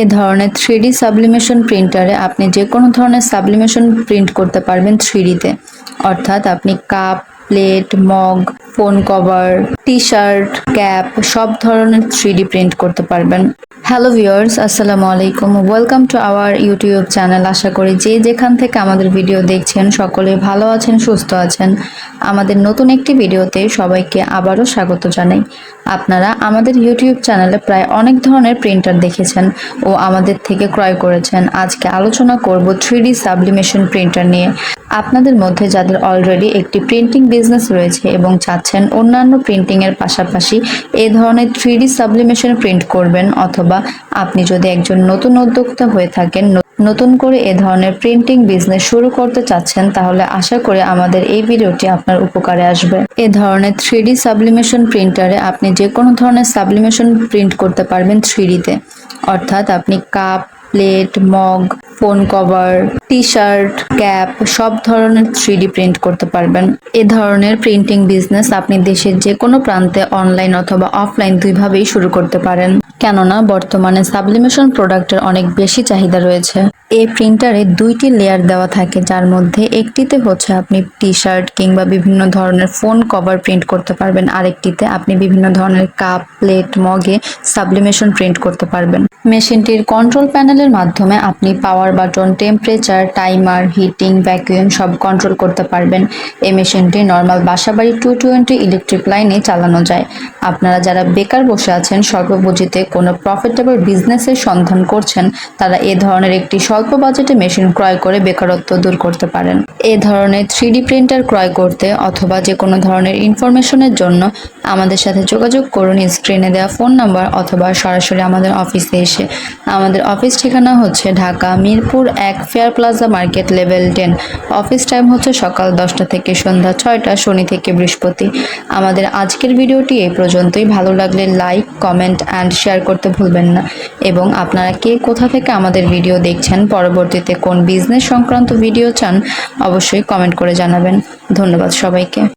এ ধরনের three sublimation প্রিন্টারে আপনি যে কোনো ধরনের সাবলিমেশন প্রিন্ট করতে পারবেন থ্রিডিতে। অর্থাৎ আপনি cup, plate, mug, phone cover T shirt cap সব ধরনের থ্রিডি প্রিন্ট করতে পারবেন। হ্যালো ভিউয়ার্স, আসসালামু আলাইকুম। Welcome to our YouTube channel. আশা করি যে যেখান থেকে আমাদের ভিডিও দেখছেন, সকলে ভালো আছেন, সুস্থ আছেন। আমাদের নতুন একটি ভিডিওতে সবাইকে আবারও স্বাগত জানাই। আপনারা আমাদের ইউটিউব চ্যানেলে প্রায় অনেক ধরনের প্রিন্টার দেখেছেন ও আমাদের থেকে ক্রয় করেছেন। আজকে আলোচনা করব থ্রি সাবলিমেশন প্রিন্টার নিয়ে। আপনাদের মধ্যে যাদের অলরেডি একটি প্রিন্টিং বিজনেস রয়েছে এবং চাচ্ছেন অন্যান্য প্রিন্টিংয়ের পাশাপাশি এ ধরনের থ্রি সাবলিমেশন প্রিন্ট করবেন অথবা আপনি যদি একজন নতুন উদ্যোক্তা হয়ে থাকেন নতুন করে এ ধরনের প্রিন্টিং বিজনেস শুরু করতে চাচ্ছেন, তাহলে আশা করি আমাদের এই ভিডিওটি আপনার উপকারে আসবে। এ ধরনের থ্রি সাবলিমেশন প্রিন্টারে আপনি যে কোনো ধরনের সাবলিমেশন প্রিন্ট করতে পারবেন থ্রিডিতে অর্থাৎ আপনি cup plate mug phone cover T shirt cap সব ধরনের থ্রিডি প্রিন্ট করতে পারবেন। এ ধরনের প্রিন্টিং বিজনেস আপনি দেশের যে কোনো প্রান্তে অনলাইন অথবা অফলাইন দুইভাবেই শুরু করতে পারেন। কেননা বর্তমানে সাবলিমেশন প্রোডাক্টের অনেক বেশি চাহিদা রয়েছে। এই প্রিন্টারে দুইটি লেয়ার দেওয়া থাকে, যার মধ্যে একটিতে হচ্ছে আপনি টি শার্ট কিংবা বিভিন্ন ধরনের ফোন কভার প্রিন্ট করতে পারবেন, আরেকটিতে আপনি বিভিন্ন ধরনের কাপ প্লেট মগে সাবলিমেশন প্রিন্ট করতে পারবেন। মেশিনটির কন্ট্রোল প্যানেলের মাধ্যমে আপনি power button temperature timer heating vacuum সব কন্ট্রোল করতে পারবেন। এই মেশিনটি নর্মাল বাসাবাড়ি টু টোয়েন্টি ইলেকট্রিক লাইনে চালানো যায়। আপনারা যারা বেকার বসে আছেন স্বল্পপুঁজিতে কোনো প্রফিটেবল বিজনেসের সন্ধান করছেন, তারা এ ধরনের একটি স্বল্প বাজেটে মেশিন ক্রয় করে বেকারত্ব দূর করতে পারেন। এ ধরনের থ্রি প্রিন্টার ক্রয় করতে অথবা যে কোনো ধরনের ইনফরমেশনের জন্য আমাদের সাথে যোগাযোগ করুন। স্ক্রিনে দেওয়া ফোন নাম্বার অথবা সরাসরি আমাদের অফিসে এসে। আমাদের অফিস ঠিকানা হচ্ছে ঢাকা মিরপুর এক Fair Plaza market level ten. Office time হচ্ছে সকাল দশটা থেকে সন্ধ্যা ছয়টা, শনি থেকে বৃহস্পতি। আমাদের আজকের ভিডিওটি এই পর্যন্তই। ভালো লাগলে লাইক, কমেন্ট, অ্যান্ড শেয়ার করতে ভুলবেন না। এবং আপনারা কে কোথা থেকে আমাদের ভিডিও দেখছেন পরবর্তীতে কোন বিজনেস সংক্রান্ত ভিডিও চান অবশ্যই কমেন্ট করে জানাবেন। ধন্যবাদ সবাইকে।